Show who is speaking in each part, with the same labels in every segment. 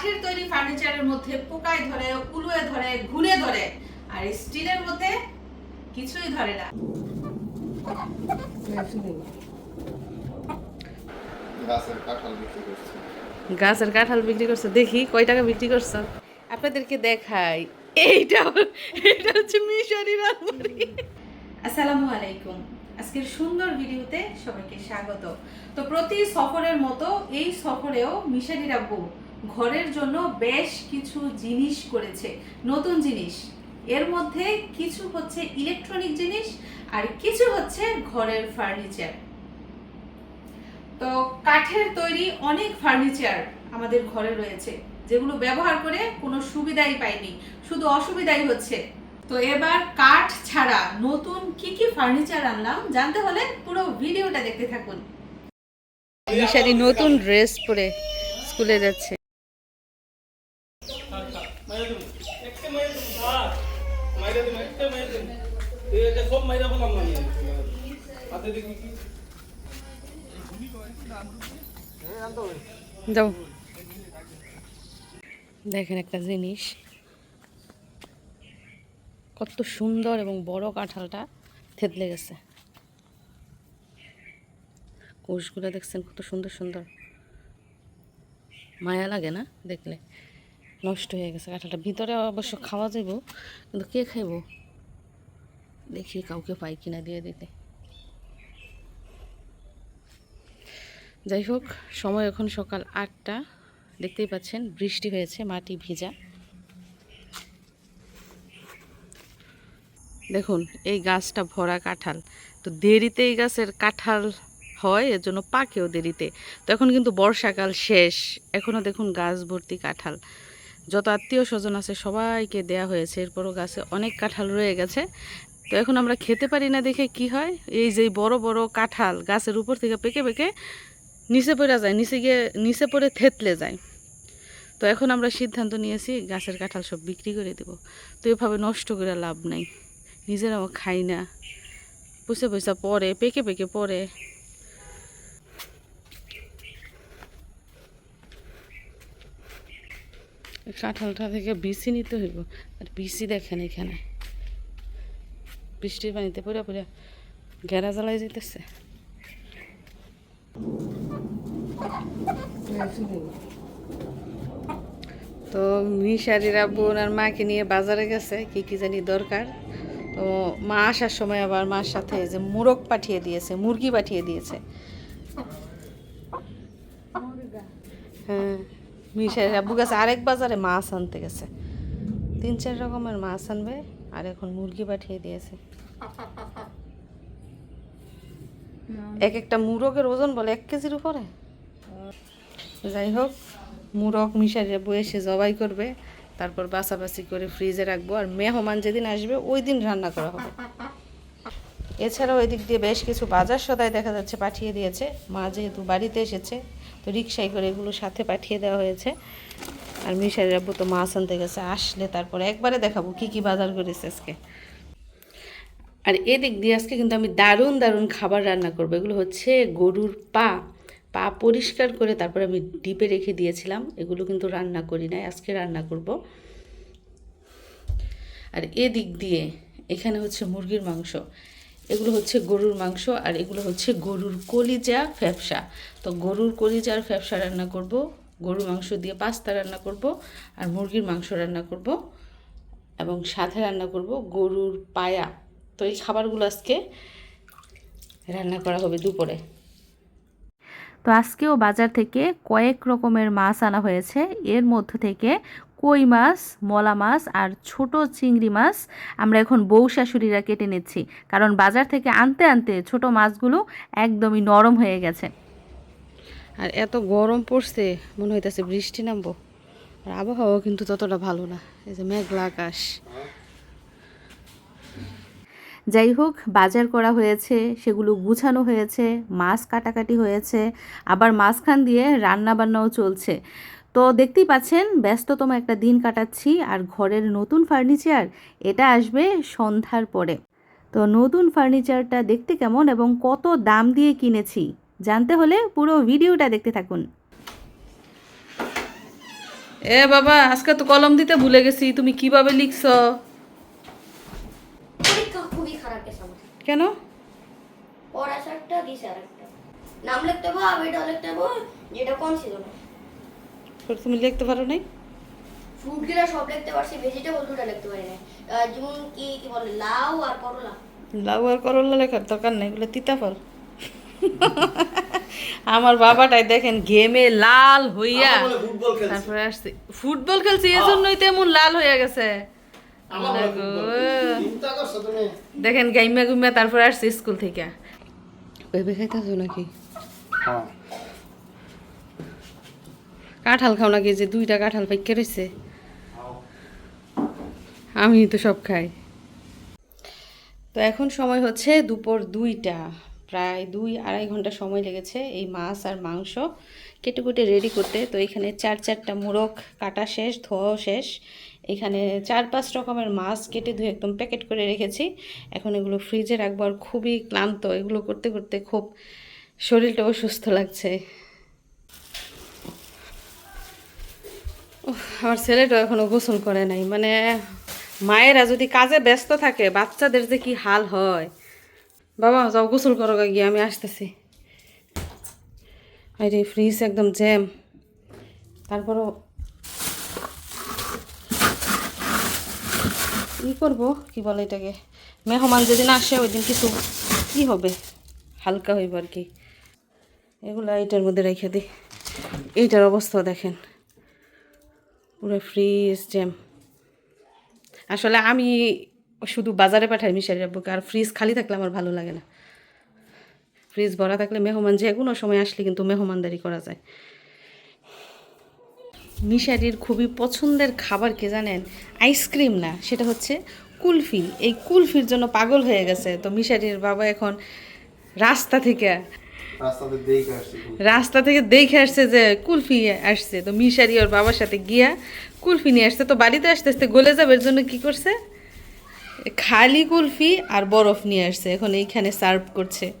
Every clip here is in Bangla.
Speaker 1: কাঠের তৈরি ফার্নিচারের মধ্যে পোকায় ধরে উলুয়ে ধরে ঘুরে ধরে আর স্টিলের মধ্যে কিছুই ধরে না।
Speaker 2: গাছের কাঁঠাল বিক্রি করছে।
Speaker 1: গাছের কাঁঠাল বিক্রি করছে। দেখি কয় টাকা বিক্রি করছ। আপনাদেরকে দেখাই। এইটা এটা হচ্ছে মিশরি রাজবাড়ি। আসসালামু আলাইকুম। আজকের সুন্দর ভিডিওতে সবাইকে স্বাগত। তো প্রতি সফরের মতো এই সফরেও মিশারি রাব্বু ঘরের জন্য বেশ কিছু জিনিস করেছে। নতুন জিনিস। এর মধ্যে কিছু হচ্ছে ইলেকট্রনিক জিনিস আর কিছু হচ্ছে ঘরের ফার্নিচার তো কাঠের তৈরি অনেক ফার্নিচার আমাদের ঘরে রয়েছে, যেগুলো ব্যবহার করে কোনো সুবিধাই পাইনি। শুধু অসুবিধাই হচ্ছে। তো এবার কাঠ ছাড়া নতুন কি কি ফার্নিচার আনলাম জানতে হলে পুরো ভিডিওটা দেখতে থাকুন। নতুন ড্রেস পরে স্কুলে যাচ্ছে
Speaker 3: মাইরা দিন একটা মাইরা দিন স্যার মাইরা দিন একটা মাইরা দিন এই
Speaker 1: যাও। দেখেন একটা জিনিস। কত সুন্দর এবং বড় কাঁঠালটা থেতলে গেছে। কোষগুলো দেখছেন কত সুন্দর সুন্দর। মায়া লাগে না দেখলে? নষ্ট হয়ে গেছে কাঁঠালটা। ভিতরে অবশ্য খাওয়া যাইব, কিন্তু কে খাইব? দেখি কাউকে পাই কিনা দিয়ে দিতে। যাই হোক, সময় এখন সকাল আটটা। দেখতেই পাচ্ছেন, বৃষ্টি হয়েছে, মাটি ভিজা। দেখুন, এই গাছটা ভরা কাঁঠাল। তো দেরিতে এই গাছের কাঁঠাল হয়, এর জন্য পাকেও দেরিতে। তো এখন কিন্তু বর্ষাকাল শেষ। এখনও দেখুন গাছ ভর্তি কাঁঠাল। যত আত্মীয় স্বজন আছে, সবাইকে দেয়া হয়েছে। এরপরও গাছে অনেক কাঁঠাল রয়ে গেছে। তো এখন আমরা খেতে পারি না দেখে কি হয়? এই যে বড় বড় কাঁঠাল গাছের উপর থেকে পেকে পেকে নিচে পড়ে যায়, নিচে গিয়ে, নিচে পড়ে থেতলে যায়। তো এখন আমরা সিদ্ধান্ত নিয়েছি গাছের কাঁঠাল সব বিক্রি করে দেব। তো এভাবে নষ্ট করে লাভ নাই। নিজেরাও খাই না। পয়সা পয়সা পরে পেকে পেকে পরে কাঁঠালটা থেকে বিসি নিতে হইব। আর বিসি দেখেন এখানে। বৃষ্টির পানিতে পড়ে পড়ে ঘেরা জ্বালাই যেতেছে তো মিশারিরা বোন আর মাকে নিয়ে বাজারে গেছে, কি কি জানি দরকার। তো মা আসার সময় আবার মার সাথে যে মুরগ পাঠিয়ে দিয়েছে, মুরগি পাঠিয়ে দিয়েছে। হ্যাঁ মিশারি আব্বু গেছে, আরেক বাজারে মাছ আনতে গেছে। তিন চার রকমের মাছ আনবে। আর এখন মুরগি পাঠিয়ে দিয়েছে। এক একটা মুরগের ওজন বলে এক কেজির উপরে। যাই হোক, মুরগ মিশারি এসে জবাই করবে, তারপর বাছাবাছি করে ফ্রিজে রাখব, আর মেহমান যেদিন আসবে, ওই দিন রান্না করা হবে। এছাড়াও ওই দিক দিয়ে বেশ কিছু বাজার সদাই দেখা যাচ্ছে পাঠিয়ে দিয়েছে। মা যেহেতু বাড়িতে এসেছে, তো রিক্সায় করে এগুলো সাথে পাঠিয়ে দেওয়া হয়েছে। আর মিশারি আব্বু তো মাছ আনতে গেছে, আসলে তারপরে একবারে দেখাবো কি কি বাজার করেছে আজকে। আর এদিক দিয়ে আজকে কিন্তু আমি দারুণ দারুণ খাবার রান্না করব। এগুলো হচ্ছে গরুর পা। পা পরিষ্কার করে তারপরে আমি ডিপে রেখে দিয়েছিলাম। এগুলো কিন্তু রান্না করি নাই, আজকে রান্না করব। আর এদিক দিয়ে এখানে হচ্ছে মুরগির মাংস। এগুলো হচ্ছে গরুর মাংস আর এগুলো হচ্ছে গরুর কলিজা ফ্যাপসা। তো গরুর কলিজা আর ফ্যাপসা রান্না করব। গরুর মাংস দিয়ে পাস্তা রান্না করব আর মুরগির মাংস রান্না করব এবং সাথে রান্না করব গরুর পায়া। তো এই খাবারগুলো আজকে রান্না করা হবে দুপুরে।
Speaker 4: তো আজকেও বাজার থেকে কয়েক রকমের মাছ আনা হয়েছে। এর মধ্য থেকে কই মাছ, মলা মাছ আর ছোট চিংড়ি মাছ আমরা এখন বউ শাশুড়িরা কেটে নিচ্ছি। কারণ বাজার থেকে আনতে আনতে ছোট মাছগুলো একদমই নরম হয়ে গেছে।
Speaker 1: আর এত গরম পড়ছে, মনে হইতেছে বৃষ্টি নামবো। আর আবহাওয়াও কিন্তু ততটা ভালো না, এই যে মেঘলা আকাশ।
Speaker 4: যাই হোক, বাজার করা হয়েছে, সেগুলো গুছানো হয়েছে, মাছ কাটাকাটি হয়েছে, আবার মাঝখান দিয়ে রান্না বান্নাও চলছে। তো দেখতেই পাচ্ছেন, ব্যস্ততম একটা দিন কাটাচ্ছি, আর ঘরের নতুন ফার্নিচার, এটা আসবে সন্ধ্যার পরে। তো নতুন ফার্নিচারটা দেখতে কেমন এবং কত দাম দিয়ে কিনেছি? জানতে হলে পুরো ভিডিওটা দেখতে থাকুন।
Speaker 1: এ বাবা আজকে তো কলম দিতে ভুলে গেছি তুমি কীভাবে লিখছ?
Speaker 5: খুবই খারাপ
Speaker 1: কেন?
Speaker 5: পড়াশ দিছে আর নাম লিখতে হবে আবেটা লিখতে হবে যেটা কম ছিল না।
Speaker 1: তুমি লিখতে পারো নাই?
Speaker 5: ফ্রুট সব লিখতে পারছি ভেজিটেবল দুটা লিখতে পারি না যেমন কি কি বলে লাউ আর করলা।
Speaker 1: লাউ আর করল্লা লেখার দরকার নেই এগুলো তিতা ফল। আমার বাবাটাই দেখেন গেমে লাল হইয়া
Speaker 3: ফুটবল খেলছে।
Speaker 1: তারপরে আসছে। ফুটবল খেলছে এই জন্যই তো এমন লাল হইয়া গেছে। দেখেন গাইমা গুইমা তারপরে আসছে স্কুল থেকে। বেবে খাইতেছো নাকি?
Speaker 2: হ্যাঁ।
Speaker 1: কাঁঠাল খাও নাকি? যে দুইটা কাঁঠাল পাইকে রয়েছে আমি তো সব খাই। তো এখন সময় হচ্ছে দুপুর দুইটা। প্রায় দুই আড়াই ঘণ্টা সময় লেগেছে এই মাছ আর মাংস কেটে কুটে রেডি করতে। তো এখানে চার চারটা মোরগ কাটা শেষ, ধোয়াও শেষ। এখানে চার পাঁচ রকমের মাছ কেটে ধুয়ে একদম প্যাকেট করে রেখেছি। এখন এগুলো ফ্রিজে রাখব আর খুবই ক্লান্ত। এগুলো করতে করতে খুব শরীরটাও সুস্থ লাগছে। আমার ছেলেটা এখনও গোসল করে নাই। মানে মায়েরা যদি কাজে ব্যস্ত থাকে, বাচ্চাদের যে কি হাল হয়। বাবা, যাও, গোসল করো গিয়ে, আমি আসতেছি। আরে ফ্রিজ একদম জ্যাম তারপরও ই করব? কি বলে এটাকে? মেহমান যেদিন আসে ওই দিন কিছু কি হবে? হালকা হইব আর কি। এগুলো এইটার মধ্যে রেখে দিই। এইটার অবস্থা দেখেন। পুরো ফ্রিজ জ্যাম আসলে আমি শুধু বাজারে পাঠাই মিশারি আব্বুকে আর ফ্রিজ খালি থাকলে আমার ভালো লাগে না। ফ্রিজ ভরা থাকলে মেহমান যে কোনো সময় আসলে কিন্তু মেহমানদারি করা যায়। মিশারির খুবই পছন্দের খাবার কে জানেন? আইসক্রিম না সেটা হচ্ছে কুলফি। এই কুলফির জন্য পাগল হয়ে গেছে। তো মিশারির বাবা এখন রাস্তা থেকে রাস্তা থেকে দেখে আসছে যে কুলফি আসছে। তো মিশারি ওর বাবার সাথে গিয়া কুলফি নিয়ে আসছে। তো বাড়িতে আসতে আসতে গলে যাবে এর জন্য কি করছে? খালি কুলফি আর বরফ নিয়ে আসছে। এখন এইখানে সার্ভ করছে।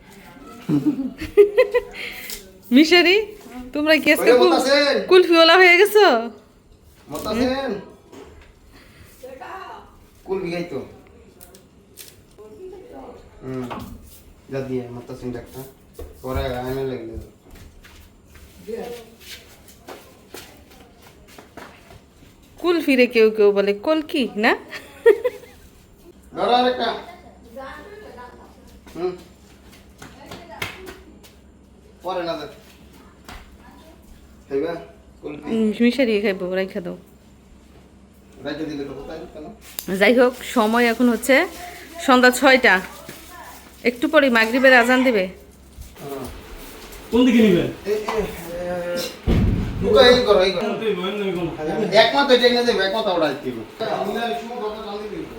Speaker 1: মিশারি তোমরা কি আজকে
Speaker 2: ওরে
Speaker 1: কুল- কুলফিওয়ালা হয়ে গেছো। কুলফিরে কেউ কেউ বলে কলকি না?
Speaker 2: ধরো আরেকটা হুম। পরে না দেখ খাইবা?
Speaker 1: রাইখা দাও। যাই হোক সময় এখন হচ্ছে সন্ধ্যা ছয়টা। একটু পরে মাগরিবের আজান দিবে।
Speaker 2: হ্যাঁ
Speaker 3: কোন দিকে
Speaker 2: একমাত্র এটা এনে দেবে একমাত্র দিব
Speaker 3: হ্যাঁ ভাই ওদিকে ঢুকাই দিবেন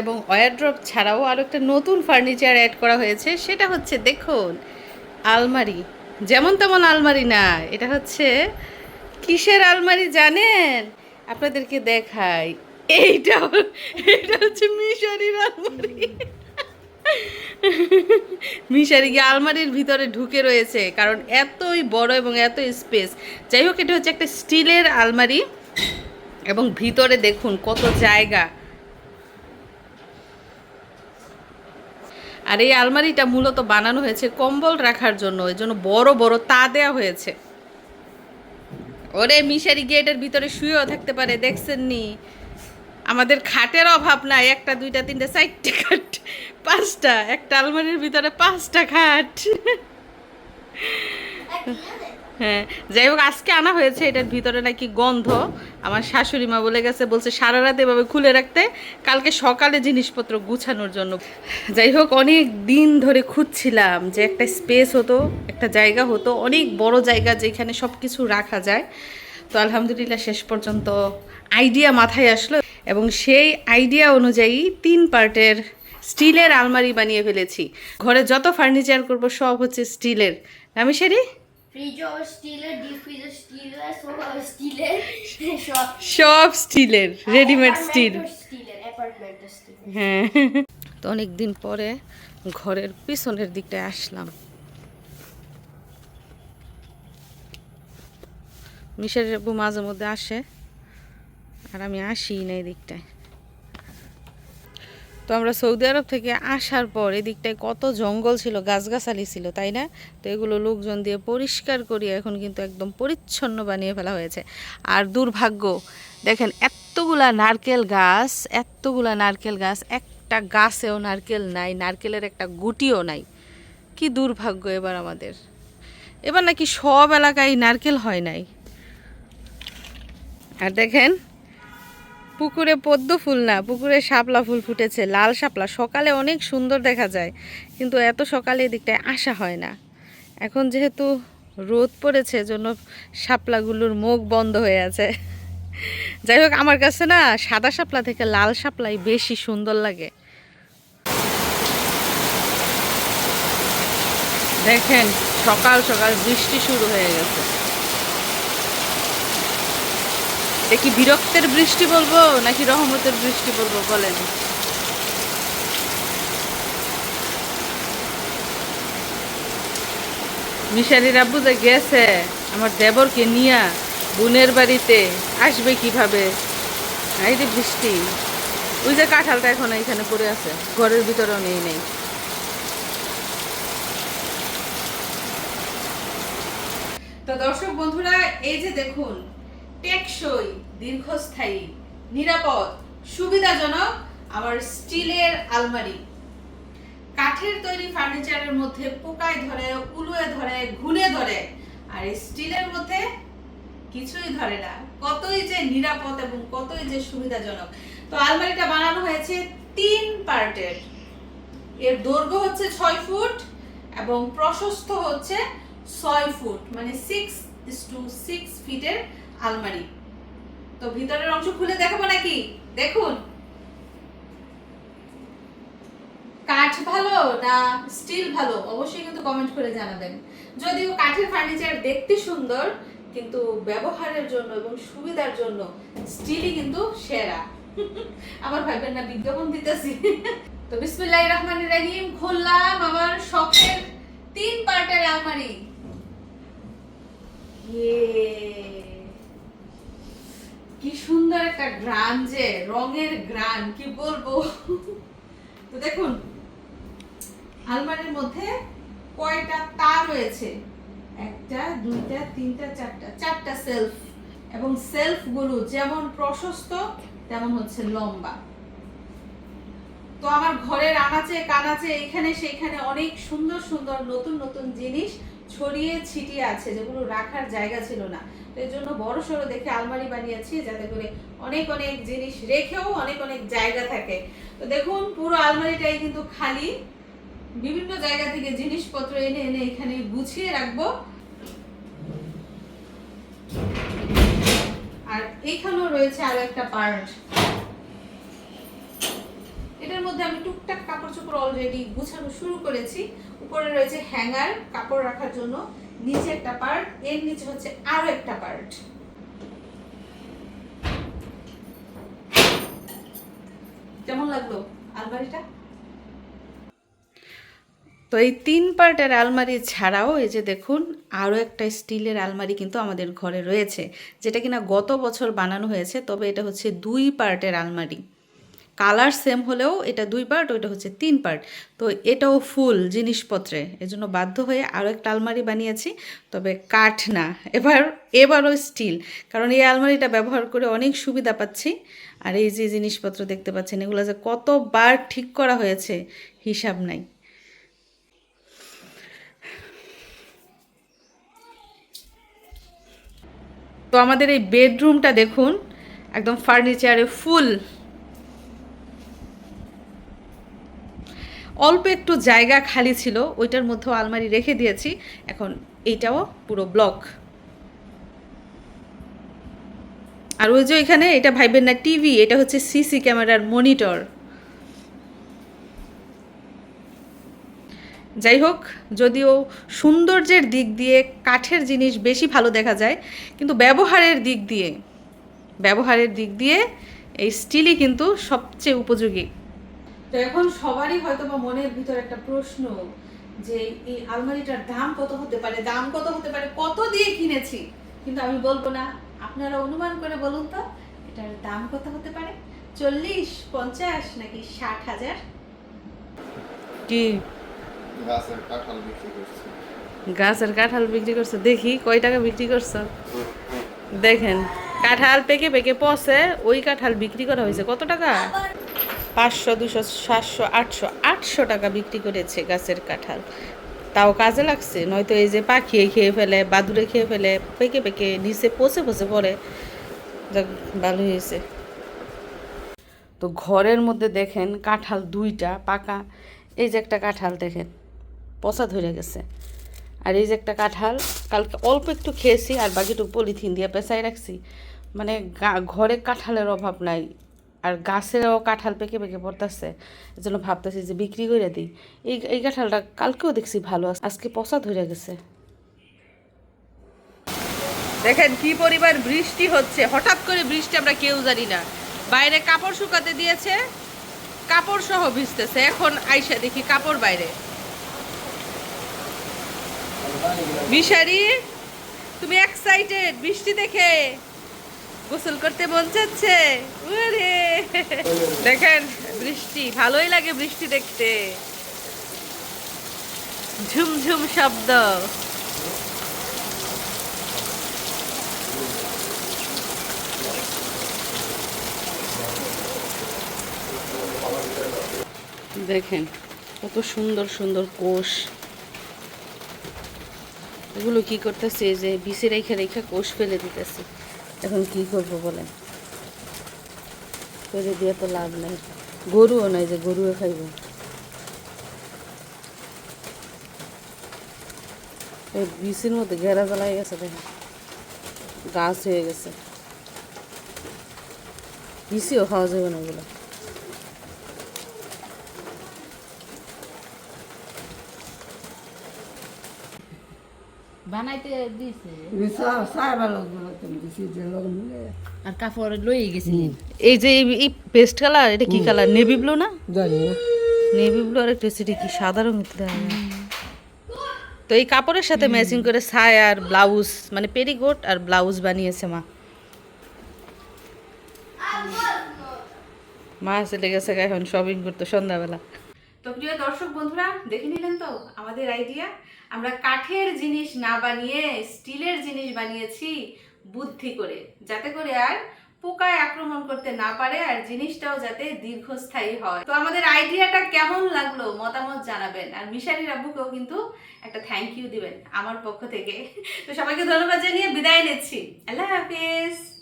Speaker 1: এবং ওয়ারড্রপ ছাড়াও আরও একটা নতুন ফার্নিচার অ্যাড করা হয়েছে, সেটা হচ্ছে দেখুন, আলমারি। যেমন তেমন আলমারি না, এটা হচ্ছে কিসের আলমারি জানেন? আপনাদেরকে দেখাই, এইটা এটা হচ্ছে মিশরির আলমারি। মিশারি গিয়ে আলমারির ভিতরে ঢুকে রয়েছে, কারণ এতই বড় এবং এত স্পেস যাই হোক, এটা হচ্ছে একটা স্টিলের আলমারি, এবং ভিতরে দেখুন কত জায়গা। আর এই আলমারিটা মূলত বানানো হয়েছে কম্বল রাখার জন্য ওই জন্য বড় বড় তা দেয়া হয়েছে। ওরে মিশারি গেটের ভিতরে শুয়েও থাকতে পারে দেখছেন নি আমাদের খাটের অভাব নাই, একটা, দুইটা, তিনটা, চারটে খাট, পাঁচটা, একটা আলমারির ভিতরে পাঁচটা খাট। হ্যাঁ যাই হোক, আজকে আনা হয়েছে, এটার ভিতরে নাকি গন্ধ। আমার শাশুড়ি মা বলে গেছে, বলছে সারা রাত এভাবে খুলে রাখতে, কালকে সকালে জিনিসপত্র গুছানোর জন্য। যাই হোক, অনেক দিন ধরে খুঁজছিলাম যে একটা স্পেস হতো, একটা জায়গা হতো, অনেক বড় জায়গা যেখানে সব কিছু রাখা যায়। তো আলহামদুলিল্লাহ শেষ পর্যন্ত আইডিয়া মাথায় আসলো এবং সেই আইডিয়া অনুযায়ী তিন পার্টের স্টিলের আলমারি বানিয়ে ফেলেছি। ঘরে যত ফার্নিচার করব, সব হচ্ছে স্টিলের। আমি সেরি
Speaker 5: ফ্রিজও স্টিলের ডিপ ফ্রিজও স্টিলের সোফা স্টিলের সব
Speaker 1: সব স্টিলের রেডিমেড স্টিল
Speaker 5: স্টিলের অ্যাপার্টমেন্ট স্টিল
Speaker 1: হ্যাঁ। তো অনেক দিন পরে ঘরের পিছনের দিকটায় আসলাম। মিশের আব্বু মাঝে মধ্যে আসে আর আমি আসি না এই দিকটায়। তো আমরা সৌদি আরব থেকে আসার পর এদিকটায় কত জঙ্গল ছিল, গাছগাছালি ছিল, তাই না? তো এগুলো লোকজন দিয়ে পরিষ্কার করিয়ে এখন কিন্তু একদম পরিচ্ছন্ন বানিয়ে ফেলা হয়েছে। আর দুর্ভাগ্য, দেখেন এতগুলা নারকেল গাছ, এতগুলা নারকেল গাছ, একটা গাছেও নারকেল নাই, নারকেলের একটা গুটিও নাই। কি দুর্ভাগ্য এবার আমাদের। এবার নাকি সব এলাকায় নারকেল হয় নাই। আর দেখেন পুকুরে পদ্ম ফুল না, পুকুরে শাপলা ফুল ফুটেছে, লাল শাপলা। সকালে অনেক সুন্দর দেখা যায়, কিন্তু এত সকালে এদিকটায় আসা হয় না। এখন যেহেতু রোদ পড়েছে জন্য শাপলাগুলোর মুখ বন্ধ হয়ে আছে। যাই হোক, আমার কাছে না সাদা শাপলা থেকে লাল শাপলাই বেশি সুন্দর লাগে। দেখেন, সকাল সকাল বৃষ্টি শুরু হয়ে গেছে। এটা কি বিরক্তের বৃষ্টি বলব নাকি রহমতের বৃষ্টি বলব বলেন? মিশারির আব্বু যে গেছে, আমার দেবরকে নিয়া বোনের বাড়িতে আসবে কীভাবে? এই যে বৃষ্টি। ওই যে কাঁঠালটা এখন এখানে পড়ে আছে, ঘরের ভিতরেও নেই নেই। তো দর্শক বন্ধুরা, এই যে দেখুন টেকসই, দীর্ঘস্থায়ী, নিরাপদ, সুবিধাজনক আমার স্টিলের আলমারি। কাঠের তৈরি ফার্নিচারের মধ্যে পোকায় ধরে, উলুয়ে ধরে ঘুনে ধরে, আর স্টিলের মধ্যে কিছুই ধরে না। কতই যে নিরাপদ এবং কতই যে সুবিধাজনক। তো আলমারিটা বানানো হয়েছে তিন পার্টের। এর দৈর্ঘ্য হচ্ছে ছয় ফুট এবং প্রশস্ত হচ্ছে ছয় ফুট মানে সিক্স টু সিক্স ফিটের আলমারি। তো ভিতরের অংশ খুলে দেখাবো নাকি? দেখুন। কাঠ ভালো না স্টিল ভালো? অবশ্যই কিন্তু কমেন্ট করে জানাবেন। যদিও কাঠের ফার্নিচার দেখতে সুন্দর, কিন্তু ব্যবহারের জন্য এবং সুবিধার জন্য স্টিলই কিন্তু সেরা। আমার ভাইবেন না, বিজ্ঞাপন দিতেছি। তো বিসমিল্লাহির রহমানির রহিম, খুললাম আমার শখের তিন পার্টের আলমারি। ইয়ে। কি সুন্দর একটা গ্রান যে, রঙের গ্রান কি বলব? তো দেখুন, আলমারির মধ্যে কয়টা তার রয়েছে? একটা, দুইটা, তিনটা, চারটা চারটা সেলফ এবং সেলফগুলো যেমন প্রশস্ত, তেমন হচ্ছে লম্বা। তো আমার ঘরের আনাচে, কানাচে, এখানে, সেখানে অনেক সুন্দর সুন্দর নতুন নতুন জিনিস ছড়িয়ে ছিটিয়ে আছে, যেগুলো রাখার জায়গা ছিল না। এই জন্য বড় সড়ো দেখে আলমারি বানিয়েছি, যাতে করে অনেক অনেক জিনিস রেখেও অনেক অনেক জায়গা থাকে। তো দেখুন, পুরো আলমারিটাই কিন্তু খালি। বিভিন্ন জায়গা থেকে জিনিসপত্র এনে এনে এখানে গুছিয়ে রাখব। আর এখানেও রয়েছে আরও একটা পার্ট। এটার মধ্যে আমি টুকটাক কাপড় চোপড় অলরেডি গুছানো শুরু করেছি। উপরে রয়েছে হ্যাঙ্গার কাপড় রাখার জন্য। নিচে একটা পার্ট এর নিচে হচ্ছে আরও একটা পার্ট কেমন লাগল আলমারিটা? তো এই তিন পার্টের আলমারি ছাড়াও এই যে দেখুন আরও একটা স্টিলের আলমারি কিন্তু আমাদের ঘরে রয়েছে, যেটা কিনা গত বছর বানানো হয়েছে, তবে এটা হচ্ছে দুই পার্টের আলমারি। কালার সেম হলেও এটা দুই পার্ট ওইটা হচ্ছে তিন পার্ট তো এটাও ফুল জিনিসপত্রে। এজন্য বাধ্য হয়ে আরও একটা আলমারি বানিয়েছি, তবে কাঠ না। এবার, এবারও স্টিল কারণ এই আলমারিটা ব্যবহার করে অনেক সুবিধা পাচ্ছি। আর এই যে জিনিসপত্র দেখতে পাচ্ছেন, এগুলো যে কতবার ঠিক করা হয়েছে, হিসাব নাই। তো আমাদের এই বেডরুমটা দেখুন, একদম ফার্নিচারে ফুল অল্প একটু জায়গা খালি ছিল, ওইটার মধ্যেও আলমারি রেখে দিয়েছি। এখন এইটাও পুরো ব্লক। আর ওই যে ওইখানে এটা ভাইবেন না টিভি, এটা হচ্ছে সিসি ক্যামেরার মনিটর। যাই হোক, যদিও সৌন্দর্যের দিক দিয়ে কাঠের জিনিস বেশি ভালো দেখা যায়, কিন্তু ব্যবহারের দিক দিয়ে, ব্যবহারের দিক দিয়ে এই স্টিলই কিন্তু সবচেয়ে উপযোগী। তো এখন সবারই হয়তো বা মনের ভিতর একটা প্রশ্ন যে এই আলমারিটার দাম কত হতে পারে দাম কত হতে পারে কত দিয়ে কিনেছি? কিন্তু আমি বলব না আপনারা অনুমান করে বলুন তো এটার দাম কত হতে পারে? চল্লিশ পঞ্চাশ নাকি ষাট হাজার? কি?
Speaker 2: গাছের কাঁঠাল বিক্রি করছে।
Speaker 1: কাঁঠাল বিক্রি করছ? দেখি কয় টাকা বিক্রি করছ? দেখেন কাঁঠাল পেকে পেকে পচে ওই কাঁঠাল বিক্রি করা হয়েছে। কত টাকা? পাঁচশো, দুশো, সাতশো, আটশো আটশো টাকা বিক্রি করেছে গাছের কাঁঠাল। তাও কাজে লাগছে, নয়তো এই যে পাখি খেয়ে ফেলে বাদুড়ে খেয়ে ফেলে, পেকে পেকে নিচে পচে পচে পড়ে। ভালো হয়েছে। তো ঘরের মধ্যে দেখেন কাঁঠাল দুইটা পাকা। এই যে একটা কাঁঠাল দেখেন, পচা ধরে গেছে। আর এই যে একটা কাঁঠাল, কালকে অল্প একটু খেয়েছি আর বাকিটুকু পলিথিন দিয়ে পেঁচাই রাখছি। মানে ঘরে কাঁঠালের অভাব নাই। আর গাছেরও কাঁঠাল পেকে পেকে পড়তেছে এই জন্য ভাবতেছি যে বিক্রি করে দিই। এই এই কাঁঠালটা কালকেও দেখছি ভালো আছে, আজকে পচা ধরে গেছে। দেখেন কি পরিমাণ বৃষ্টি হচ্ছে, হঠাৎ করে বৃষ্টি আমরা কেউ জানি না। বাইরে কাপড় শুকাতে দিয়েছে, কাপড় সহ ভিজতেছে, এখন আইসা দেখি কাপড় বাইরে। মিশারি, তুমি এক্সাইটেড বৃষ্টি দেখে গোসল করতে মন চাচ্ছে। দেখেন, বৃষ্টি, ভালোই লাগে বৃষ্টি দেখতে। ঝুমঝুম শব্দ। দেখেন, কত সুন্দর সুন্দর কোষ। এগুলো কি করতেছে? যে বিচে রেখে রেখে কোষ ফেলে দিতেছে। এখন কি করব বলেন? করে দিয়ে তো লাভ নাই। গরুও নাই যে গরুও খাইব। এই বিষের মধ্যে ঘেরা জ্বালাই গেছে দেখেন। গাছ হয়ে গেছে। বিষিও খাওয়া যাবে না এগুলো
Speaker 6: দিছে।
Speaker 1: আর কাপড় লই গেছিলেন এই যে এই- পেস্ট কালার এটা কি কালার নেভি ব্লু না? নেভি ব্লু আর একটা সেটা কি সাদা রঙ তো এই কাপড়ের সাথে ম্যাচিং করে ছায় আর ব্লাউজ মানে পেরিকোট আর ব্লাউজ বানিয়েছে মা। মা চলে গেছে এখন শপিং করতে সন্ধ্যাবেলা। তো প্রিয় দর্শক বন্ধুরা, দেখে নিলেন তো আমাদের আইডিয়া আমরা কাঠের জিনিস না বানিয়ে, স্টিলের জিনিস বানিয়েছি বুদ্ধি করে। যাতে করে আর পোকায় আক্রমণ করতে না পারে আর জিনিসটাও যাতে দীর্ঘস্থায়ী হয়। তো আমাদের আইডিয়াটা কেমন লাগল মতামত জানাবেন। আর মিশারি আব্বুকেও কিন্তু একটা থ্যাংক ইউ দিবেন আমার পক্ষ থেকে। তো সবাইকে ধন্যবাদ জানিয়ে বিদায় নিচ্ছি। আল্লাহ হাফিজ।